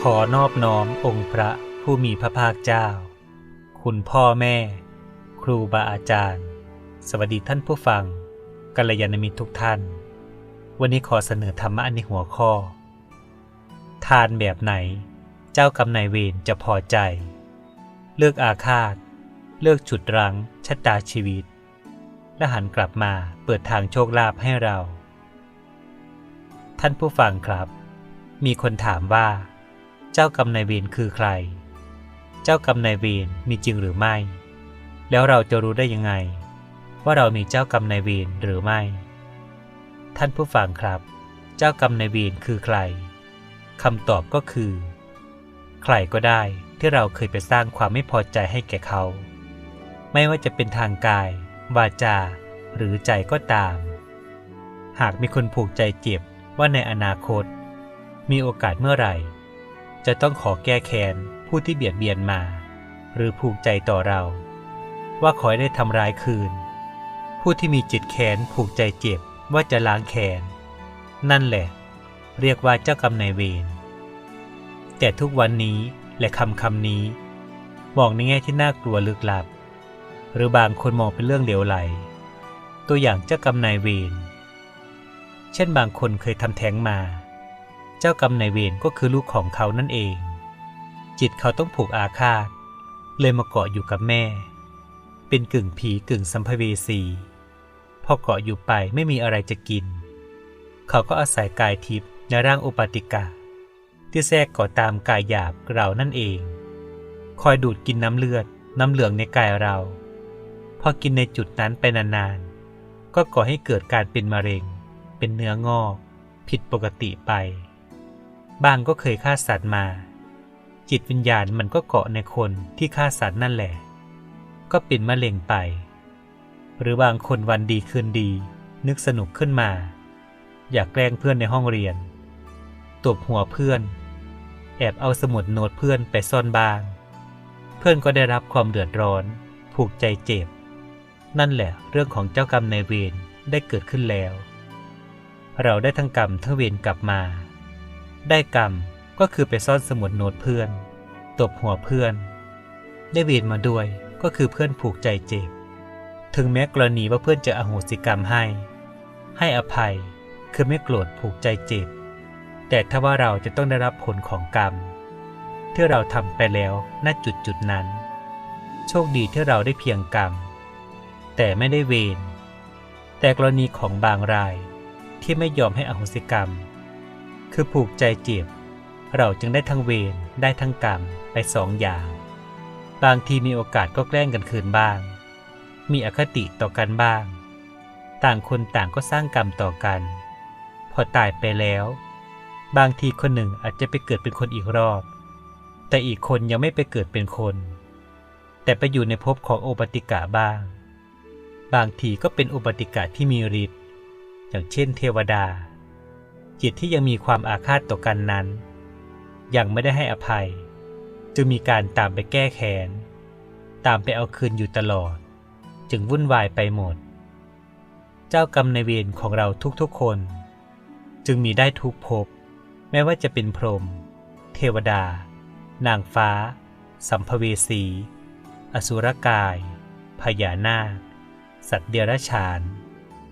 ขอนอบน้อมองค์พระผู้มีพระภาคเจ้า คุณพ่อแม่ ครูบาอาจารย์ สวัสดีท่านผู้ฟังกัลยาณมิตรทุกท่าน วันนี้ขอเสนอธรรมะในหัวข้อ ทานแบบไหน เจ้ากรรมนายเวรจะพอใจ เลือกอาฆาต เลือกจุดรั้งชะตาชีวิต และหันกลับมาเปิดทางโชคลาภให้เรา ท่านผู้ฟังครับ มีคนถามว่า เจ้ากรรมนายเวรคือใคร เจ้ากรรมนายเวรมีจริงหรือไม่ แล้วเราจะรู้ได้ยังไง ว่าเรามีเจ้ากรรมนายเวรหรือไม่ ท่านผู้ฟังครับ เจ้ากรรมนายเวรคือใครคำตอบก็คือ ใครก็ได้ที่เราเคยไปสร้างความไม่พอใจให้แก่เขา ไม่ว่าจะเป็นทางกาย วาจา หรือใจก็ตาม หากมีคนผูกใจเจ็บว่าในอนาคต มีโอกาสเมื่อไหร่ จะต้องขอแก้แค้นผู้ที่เบียดเบียนมา หรือผูกใจต่อเรา ว่าขอให้ได้ทำร้ายคืน ผู้ที่มีจิตแค้นผูกใจเจ็บว่าจะล้างแค้นนั่นแหละ เรียกว่าเจ้ากรรมนายเวรแต่ทุกวันนี้และคำคำนี้ มองในแง่ที่น่ากลัวลึกลับ หรือบางคนมองเป็นเรื่องเหลวไหล ตัวอย่างเจ้ากรรมนายเวรเช่นบางคนเคยทำแท้งมา เจ้ากรรมนายเวรก็คือลูกของเขานั่นเอง จิตเขาต้องผูกอาฆาต เลยมาเกาะอยู่กับแม่ เป็นกึ่งผีกึ่งสัมภเวสีพอเกาะอยู่ไปไม่มีอะไรจะกิน เขาก็อาศัยกายทิพย์ในร่างอุปติกาที่แทรกเกาะตามกายหยาบเรานั่นเอง คอยดูดกินน้ำเลือดน้ำเหลืองในกายเรา พอกินในจุดนั้นไปนานๆ ก็ก่อให้เกิดการเป็นมะเร็ง เป็นเนื้องอก ผิดปกติไป บางก็เคยฆ่าสัตว์มา จิตวิญญาณมันก็เกาะในคนที่ฆ่าสัตว์นั่นแหละ ก็เป็นมะเร็งไป หรือบางคนวันดีคืนดี นึกสนุกขึ้นมา อยากแกล้งเพื่อนในห้องเรียนตบหัวเพื่อน แอบเอาสมุดโน้ตเพื่อนไปซ่อนบ้าง เพื่อนก็ได้รับความเดือดร้อน ผูกใจเจ็บ นั่นแหละเรื่องของเจ้ากรรมนายเวรได้เกิดขึ้นแล้ว เราได้ทั้งกรรมทั้งเวรกลับมา ได้กรรมก็คือไปซ่อนสมุดโน้ตเพื่อน ตบหัวเพื่อน ได้เวรมาด้วยก็คือเพื่อนผูกใจเจ็บ ถึงแม้กรณีว่าเพื่อนจะอโหสิกรรมให้ ให้อภัยคือไม่โกรธผูกใจเจ็บ แต่ถ้าว่าเราจะต้องได้รับผลของกรรม ที่เราทำไปแล้วณจุดจุดนั้น โชคดีที่เราได้เพียงกรรม แต่ไม่ได้เวรแต่กรณีของบางรายที่ไม่ยอมให้อโหสิกรรม คือผูกใจเจ็บ เราจึงได้ทั้งเวรได้ทั้งกรรมไปสองอย่าง บางทีมีโอกาสก็แกล้งกันคืนบ้าง มีอคติต่อกันบ้าง ต่างคนต่างก็สร้างกรรมต่อกัน พอตายไปแล้ว บางทีคนหนึ่งอาจจะไปเกิดเป็นคนอีกรอบ แต่อีกคนยังไม่ไปเกิดเป็นคน แต่ไปอยู่ในภพของโอปติกะบ้าง บางทีก็เป็นโอปติกะที่มีฤทธิ์อย่างเช่นเทวดา จิตที่ยังมีความอาฆาตต่อกันนั้น ยังไม่ได้ให้อภัย จึงมีการตามไปแก้แค้น ตามไปเอาคืนอยู่ตลอด จึงวุ่นวายไปหมด เจ้ากรรมในายเวรของเราทุกๆคน จึงมีได้ทุกภพแม้ว่าจะเป็นพรหมเทวดา นางฟ้า สัมภเวสี อสุรกาย พญานาค สัตว์เดรัจฉาน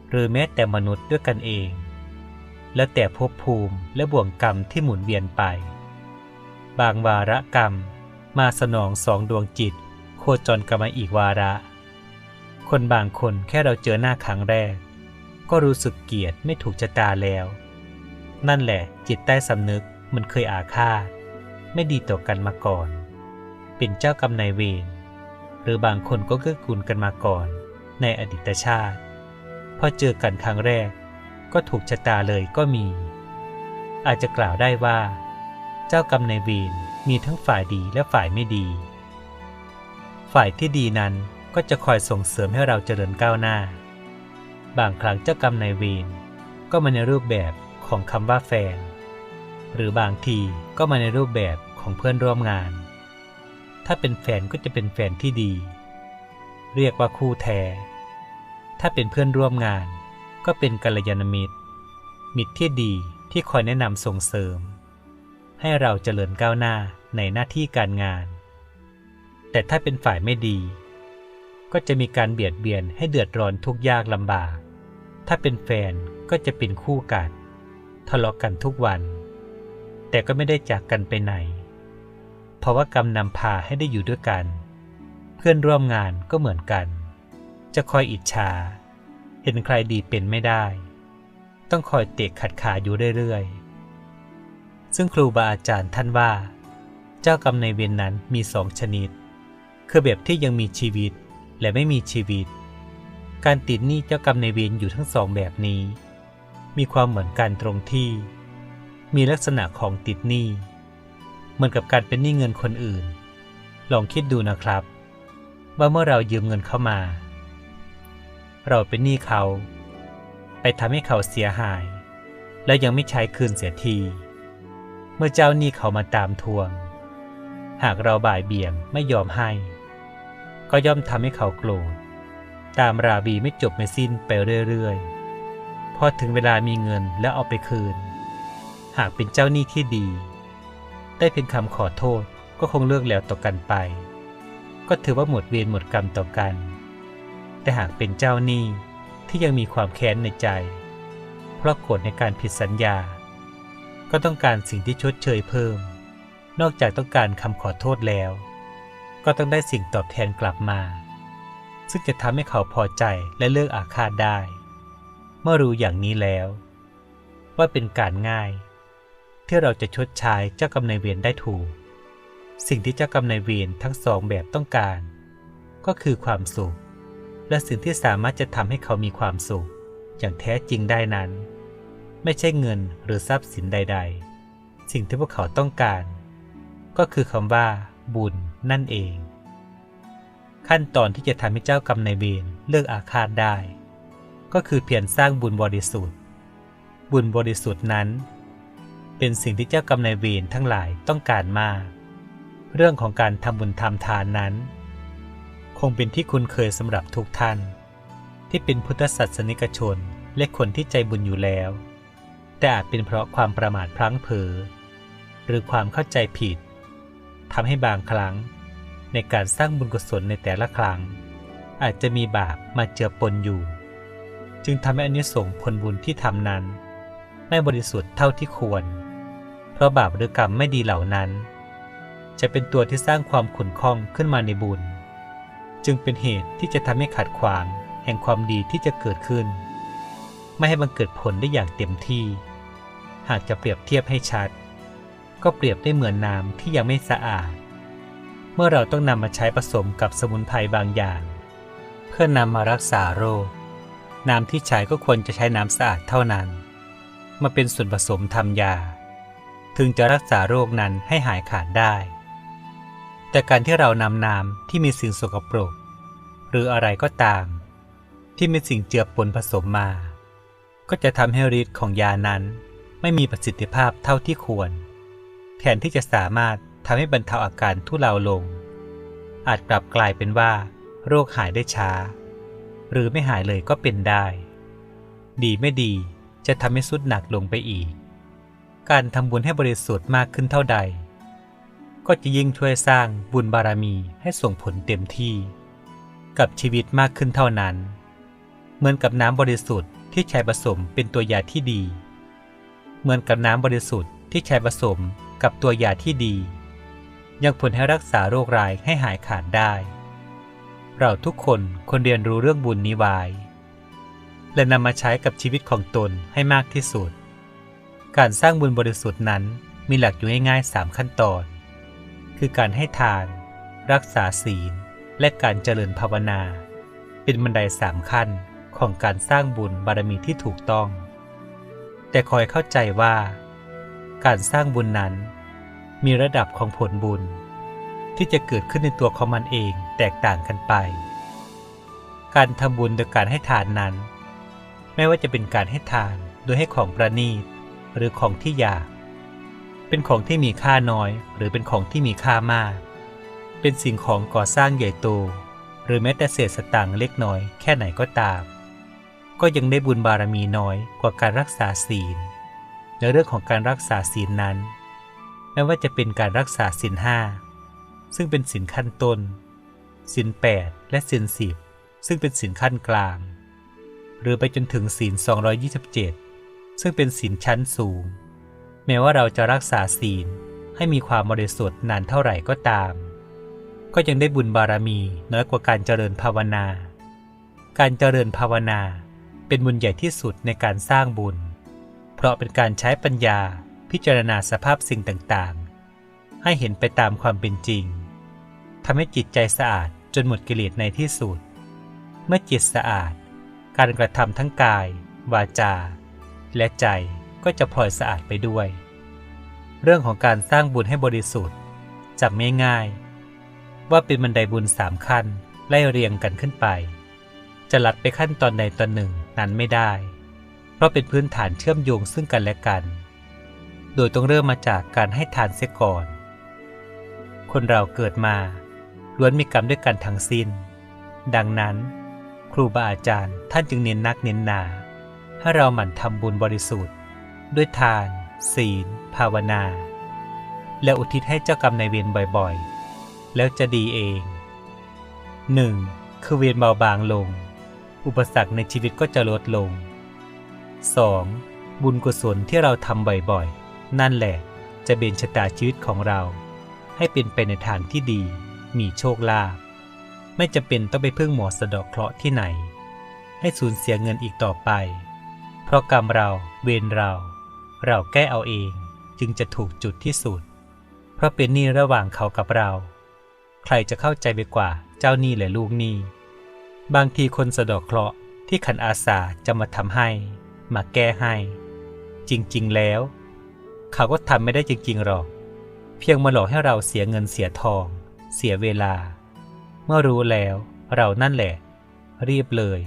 หรือแม้แต่มนุษย์ด้วยกันเอง แล้วแต่ภพภูมิและบ่วงกรรมที่หมุนเวียนไป บางวาระกรรมมาสนองสองดวงจิต โคจรกลับมาอีกวาระ คนบางคนแค่เราเจอหน้าครั้งแรก ก็รู้สึกเกลียดไม่ถูกชะตาแล้ว นั่นแหละจิตใต้สำนึกมันเคยอาฆาต ไม่ดีต่อกันมาก่อน เป็นเจ้ากรรมนายเวรหรือบางคนก็เกื้อกูลกันมาก่อน ในอดีตชาติ พอเจอกันครั้งแรก ก็ถูกชะตาเลยก็มี อาจจะกล่าวได้ว่า เจ้ากรรมนายเวรมีทั้งฝ่ายดีและฝ่ายไม่ดี ฝ่ายที่ดีนั้นก็จะคอยส่งเสริมให้เราเจริญก้าวหน้า บางครั้งเจ้ากรรมนายเวรก็มาในรูปแบบของคำว่าแฟน หรือบางทีก็มาในรูปแบบของเพื่อนร่วมงาน ถ้าเป็นแฟนก็จะเป็นแฟนที่ดี เรียกว่าคู่แท้ ถ้าเป็นเพื่อนร่วมงาน ก็เป็นกัลยาณมิตร มิตรที่ดีที่คอยแนะนำส่งเสริม ให้เราเจริญก้าวหน้าในหน้าที่การงาน แต่ถ้าเป็นฝ่ายไม่ดี ก็จะมีการเบียดเบียนให้เดือดร้อนทุกยากลำบาก ถ้าเป็นแฟนก็จะเป็นคู่กันทะเลาะกันทุกวัน แต่ก็ไม่ได้จากกันไปไหน เพราะว่ากรรมนำพาให้ได้อยู่ด้วยกัน เพื่อนร่วมงานก็เหมือนกัน จะคอยอิจฉา เห็นใครดีเป็นไม่ได้ ต้องคอยเตะขัดขาอยู่เรื่อยๆ ซึ่งครูบาอาจารย์ท่านว่า เจ้ากรรมในเวรนนั้นมีสองชนิด คือแบบที่ยังมีชีวิตและไม่มีชีวิต การติดหนี้เจ้ากรรมในเวรอยู่ทั้งสองแบบนี้ มีความเหมือนกันตรงที่ มีลักษณะของติดหนี้เหมือนกับการเป็นหนี้เงินคนอื่น ลองคิดดูนะครับ ว่าเมื่อเรายืมเงินเข้ามา เราเป็นหนี้เขา ไปทำให้เขาเสียหาย และยังไม่ใช้คืนเสียที เมื่อเจ้าหนี้เขามาตามทวง หากเราบ่ายเบี่ยงไม่ยอมให้ ก็ย่อมทำให้เขาโกรธ ตามราบีไม่จบไม่สิ้นไปเรื่อยๆ พอถึงเวลามีเงินแล้วเอาไปคืน หากเป็นเจ้าหนี้ที่ดี ได้เพียงคำขอโทษก็คงเลิกแล้วต่อกันไป ก็ถือว่าหมดเวรหมดกรรมต่อกัน แต่หากเป็นเจ้าหนี้ที่ยังมีความแค้นในใจ เพราะโกรธในการผิดสัญญา ก็ต้องการสิ่งที่ชดเชยเพิ่ม นอกจากต้องการคำขอโทษแล้ว ก็ต้องได้สิ่งตอบแทนกลับมา ซึ่งจะทำให้เขาพอใจและเลิกอาฆาตได้ เมื่อรู้อย่างนี้แล้ว ว่าเป็นการง่าย ที่เราจะชดใช้เจ้ากรรมนายเวรได้ถูก สิ่งที่เจ้ากรรมนายเวรทั้งสองแบบต้องการ ก็คือความสุข และสิ่งที่สามารถจะทำให้เขามีความสุข อย่างแท้จริงได้นั้น ไม่ใช่เงินหรือทรัพย์สินใด ๆ สิ่งที่พวกเขาต้องการ ก็คือคำว่า บุญนั่นเอง ขั้นตอนที่จะทำให้เจ้ากรรมนายเวรเลิกอาฆาตได้ ก็คือเพียรสร้างบุญบริสุทธิ์ บุญบริสุทธิ์นั้น เป็นสิ่งที่เจ้ากรรมนายเวรทั้งหลายต้องการมาก เรื่องของการทำบุญทำทานนั้น คงเป็นที่คุ้นเคยสำหรับทุกท่าน ที่เป็นพุทธศาสนิกชนและคนที่ใจบุญอยู่แล้ว แต่อาจเป็นเพราะความประมาทพลั้งเผลอหรือความเข้าใจผิดทำให้บางครั้ง ในการสร้างบุญกุศลในแต่ละครั้ง อาจจะมีบาปมาเจือปนอยู่ จึงทำให้อานิสงส์ผลบุญที่ทำนั้น ไม่บริสุทธิ์เท่าที่ควร เพราะบาปหรือกรรมไม่ดีเหล่านั้น จะเป็นตัวที่สร้างความขุ่นข้องขึ้นมาในบุญ จึงเป็นเหตุที่จะทำให้ขัดขวางแห่งความดีที่จะเกิดขึ้น ไม่ให้บังเกิดผลได้อย่างเต็มที่ หากจะเปรียบเทียบให้ชัด ก็เปรียบได้เหมือนน้ำที่ยังไม่สะอาด เมื่อเราต้องนำมาใช้ผสมกับสมุนไพรบางอย่าง เพื่อนำมารักษาโรค น้ำที่ใช้ก็ควรจะใช้น้ำสะอาดเท่านั้น มาเป็นส่วนผสมทำยา ถึงจะรักษาโรคนั้นให้หายขาดได้ แต่การที่เรานำน้ำที่มีสิ่งสกปรก หรืออะไรก็ตาม ที่มีสิ่งเจือปนผสมมา ก็จะทำให้ฤทธิ์ของยานั้นไม่มีประสิทธิภาพเท่าที่ควร แทนที่จะสามารถทำให้บรรเทาอาการทุเลาลง อาจกลับกลายเป็นว่า โรคหายได้ช้า หรือไม่หายเลยก็เป็นได้ ดีไม่ดีจะทำให้สุดหนักลงไปอีก การทำบุญให้บริสุทธิ์มากขึ้นเท่าใด ก็จะยิ่งช่วยสร้างบุญบารมีให้ส่งผลเต็มที่ กับชีวิตมากขึ้นเท่านั้น เหมือนกับน้ำบริสุทธิ์ที่ใช้ผสมเป็นตัวยาที่ดี เหมือนกับน้ำบริสุทธิ์ที่ใช้ผสมกับตัวยาที่ดี ยังผลให้รักษาโรคร้ายให้หายขาดได้ เราทุกคนควรเรียนรู้เรื่องบุญนี้ไวและนำมาใช้กับชีวิตของตนให้มากที่สุด การสร้างบุญบริสุทธิ์นั้นมีหลักอยู่ง่ายๆสามขั้นตอน คือการให้ทาน รักษาศีล และการเจริญภาวนา เป็นบันไดสามขั้นของการสร้างบุญบารมีที่ถูกต้อง แต่คอยเข้าใจว่า การสร้างบุญนั้น มีระดับของผลบุญ ที่จะเกิดขึ้นในตัวของมันเองแตกต่างกันไป การทำบุญโดยการให้ทานนั้น ไม่ว่าจะเป็นการให้ทานโดยให้ของประณีตหรือของที่อยาก เป็นของที่มีค่าน้อย หรือเป็นของที่มีค่ามาก เป็นสิ่งของก่อสร้างใหญ่โต หรือแม้แต่เศษสตางค์เล็กน้อยแค่ไหนก็ตาม ก็ยังได้บุญบารมีน้อยกว่าการรักษาศีล ในเรื่องของการรักษาศีลนั้นแม้ไม่ว่าจะเป็นการรักษาศีลห้าซึ่งเป็นศีลขั้นต้นศีลแปดและศีลสิบซึ่งเป็นศีลขั้นกลาง หรือไปจนถึงศีล227 ซึ่งเป็นศีลชั้นสูง แม้ว่าเราจะรักษาศีลให้มีความบริสุทธิ์นานเท่าไหร่ก็ตาม ก็ยังได้บุญบารมีน้อยกว่าการเจริญภาวนา การเจริญภาวนาเป็นบุญใหญ่ที่สุดในการสร้างบุญ เพราะเป็นการใช้ปัญญาพิจารณาสภาพสิ่งต่างๆ ให้เห็นไปตามความเป็นจริงทำให้จิตใจสะอาดจนหมดกิเลสในที่สุด เมื่อจิตสะอาด การกระทำทั้งกาย วาจา และใจ ก็จะพลอยสะอาดไปด้วย เรื่องของการสร้างบุญให้บริสุทธิ์จำไม่ง่ายว่าเป็นบันไดบุญสามขั้นไล่เรียงกันขึ้นไป จะลัดไปขั้นตอนใดตอนหนึ่งนั้นไม่ได้ เพราะเป็นพื้นฐานเชื่อมโยงซึ่งกันและกัน โดยต้องเริ่มมาจากการให้ทานเสียก่อน คนเราเกิดมาล้วนมีกรรมด้วยกันทั้งสิ้น ดังนั้น ครูบาอาจารย์ท่านจึงเน้นนักเน้นหนาให้เราหมั่นทำบุญบริสุทธิ์ ด้วยทาน ศีล ภาวนา และอุทิศให้เจ้ากรรมในเวรบ่อยๆ แล้วจะดีเอง 1. คือเวรเบาบางลง อุปสรรคในชีวิตก็จะลดลง 2. บุญกุศลที่เราทำบ่อยๆ นั่นแหละจะเบนชะตาชีวิตของเรา ให้เป็นไปในทางที่ดี มีโชคลาภไม่จะเป็นต้องไปพึ่งหมอสะดอกเคราะห์ที่ไหน ให้สูญเสียเงินอีกต่อไป เพราะกรรมเราเวรเรา เราแก้เอาเองจึงจะถูกจุดที่สุด เพราะเป็นหนี้ระหว่างเขากับเรา ใครจะเข้าใจไปกว่าเจ้าหนี้และลูกหนี้ บางทีคนสะดอกเคราะห์ที่ขันอาสาจะมาทำให้ มาแก้ให้ จริงๆแล้ว เขาก็ทำไม่ได้จริงๆหรอก เพียงมาหลอกให้เราเสียเงินเสียทอง เสียเวลา เมื่อรู้แล้ว เรานั่นแหละ รีบเลย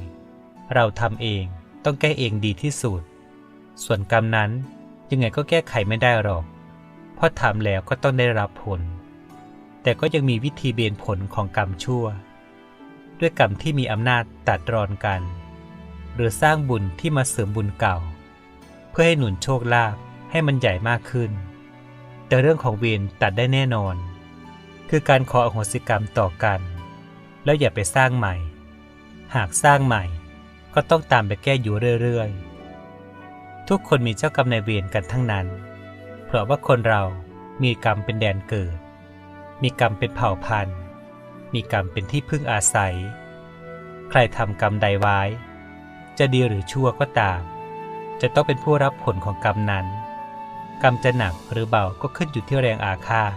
เราทำเองต้องแก้เองดีที่สุด ส่วนกรรมนั้น ยังไงก็แก้ไขไม่ได้หรอก เพราะทำแล้วก็ต้องได้รับผล แต่ก็ยังมีวิธีเบนผลของกรรมชั่ว ด้วยกรรมที่มีอำนาจตัดรอนกัน หรือสร้างบุญที่มาเสริมบุญเก่า เพื่อให้หนุนโชคลาภให้มันใหญ่มากขึ้น แต่เรื่องของเวรตัดได้แน่นอน คือการขออโหสิกรรมต่อกัน แล้วอย่าไปสร้างใหม่ หากสร้างใหม่ก็ต้องตามไปแก้อยู่เรื่อยๆ ทุกคนมีเจ้ากรรมนายเวรกันทั้งนั้น เพราะว่าคนเรามีกรรมเป็นแดนเกิด มีกรรมเป็นเผ่าพันธุ์ มีกรรมเป็นที่พึ่งอาศัย ใครทำกรรมใดไว้ จะดีหรือชั่วก็ตาม จะต้องเป็นผู้รับผลของกรรมนั้น กรรมจะหนักหรือเบาก็ขึ้นอยู่ที่แรงอาฆาต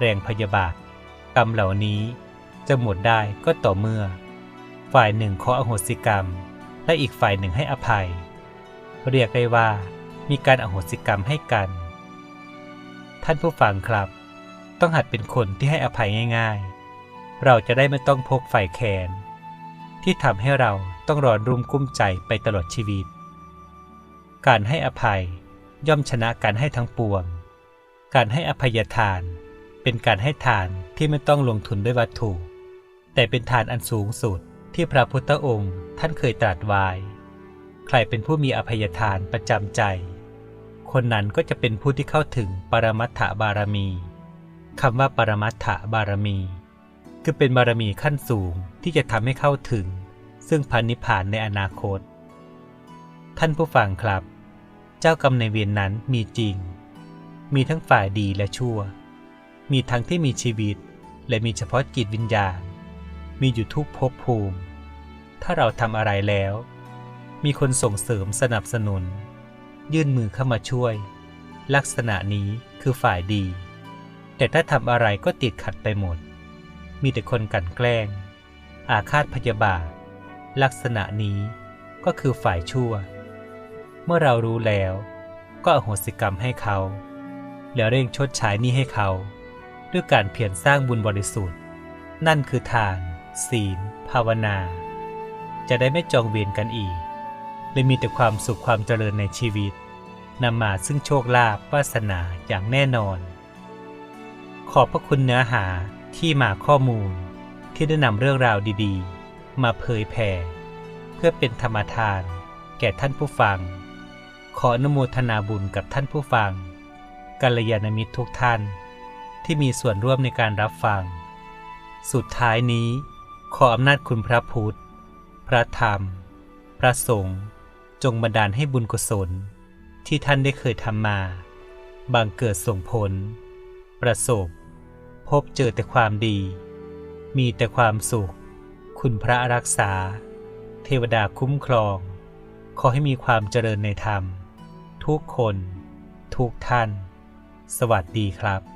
แรงพยาบาท กรรมเหล่านี้จะหมดได้ก็ต่อเมื่อ ฝ่ายหนึ่งขออโหสิกรรม และอีกฝ่ายหนึ่งให้อภัย เรียกได้ว่ามีการอโหสิกรรมให้กัน ท่านผู้ฟังครับ ต้องหัดเป็นคนที่ให้อภัยง่ายๆ เราจะได้ไม่ต้องพกฝ่ายแขนที่ทำให้เราต้องรอนรุมกุ้มใจไปตลอดชีวิต การให้อภัยย่อมชนะการให้ทั้งปวง การให้อภัยทานเป็นการให้ทานที่ไม่ต้องลงทุนด้วยวัตถุ แต่เป็นทานอันสูงสุดที่พระพุทธองค์ท่านเคยตรัสไว้ ใครเป็นผู้มีอภัยทานประจำใจ คนนั้นก็จะเป็นผู้ที่เข้าถึงปรมัตถบารมีคำว่าปรมัตถบารมี คือเป็นบารมีขั้นสูงที่จะทำให้เข้าถึง ซึ่งพันนิพพานในอนาคต ท่านผู้ฟังครับ เจ้ากรรมในเวียนนั้นมีจริง มีทั้งฝ่ายดีและชั่ว มีทั้งที่มีชีวิต และมีเฉพาะจิตวิญญาณ มีอยู่ทุกภพภูมิ ถ้าเราทำอะไรแล้ว มีคนส่งเสริมสนับสนุน ยื่นมือเข้ามาช่วย ลักษณะนี้คือฝ่ายดี แต่ถ้าทำอะไรก็ติดขัดไปหมด มีแต่คนกันแกล้ง อาฆาตพยาบาท ลักษณะนี้ก็คือฝ่ายชั่ว เมื่อเรารู้แล้ว ก็อโหสิกรรมให้เขา แล้วเร่งชดใช้นี้ให้เขา ด้วยการเพียรสร้างบุญบริสุทธิ์ นั่นคือทาน ศีล ภาวนา จะได้ไม่จองเวียนกันอีก เลยมีแต่ความสุขความเจริญในชีวิตนำมาซึ่งโชคลาภวาสนาอย่างแน่นอน ขอบพระคุณเนื้อหาที่มาข้อมูลที่ได้นำเรื่องราวดีๆ มาเผยแผ่ เพื่อเป็นธรรมทาน แก่ท่านผู้ฟัง ขออนุโมทนาบุญกับท่านผู้ฟังกัลยาณมิตรทุกท่าน ที่มีส่วนร่วมในการรับฟัง สุดท้ายนี้ ขออำนาจคุณพระพุทธ พระธรรม พระสงฆ์ จงบันดาลให้บุญกุศล ที่ท่านได้เคยทำมาบังเกิดส่งผล ประสบ พบเจอแต่ความดี มีแต่ความสุข คุณพระรักษา เทวดาคุ้มครอง ขอให้มีความเจริญในธรรม ทุกคน ทุกท่าน สวัสดีครับ